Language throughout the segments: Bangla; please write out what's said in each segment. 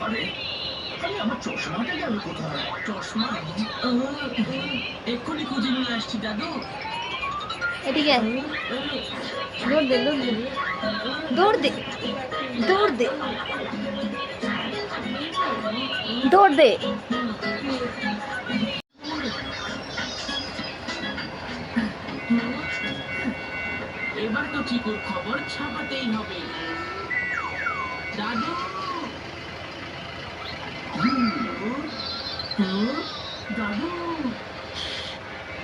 আরে আরে আমার চশমাটা গেল কোথায় চশমা এক্ষুনি দৌড় দে দৌড় দে। দৌড় দে। এবার তো চিকুর খবর ছাপাতেই হবে। দাদু।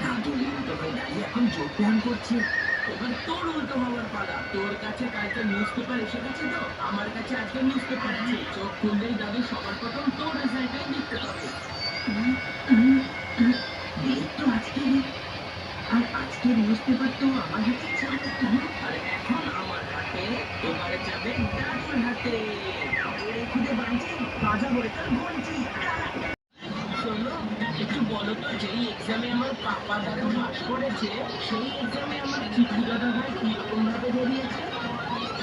দাদু উল্টো হয়ে দাঁড়িয়ে এখন যোগ ব্যায়াম করছে। এবার তোর উল্টো হওয়ার পালা। তোর কাছে কালকে নিউজ পেপার এসে গেছে তো? আমার কাছে আজকে নিউজ পেপার আছে। চোখ খুললেই দাদু সবার প্রথম তোর রেজাল্টটাই দেখতে পাবে। তো আজকে। আজকের নিউজ পেপার তো আমার হাতে ছিল আর এখন আমার হাতে এবারে যাবে দাদুর হাতে। ওরে খুঁজে বাঁচি রাজা বলে তার ঘন্টি শোনো, একটু বলো তো, যেই এক্সামে আমার পাপা দাদা পাস করেছে, সেই এক্সামে আমার চিকু দাদা ভাই কীরকম ভাবে বেরিয়েছে পাস করেছে।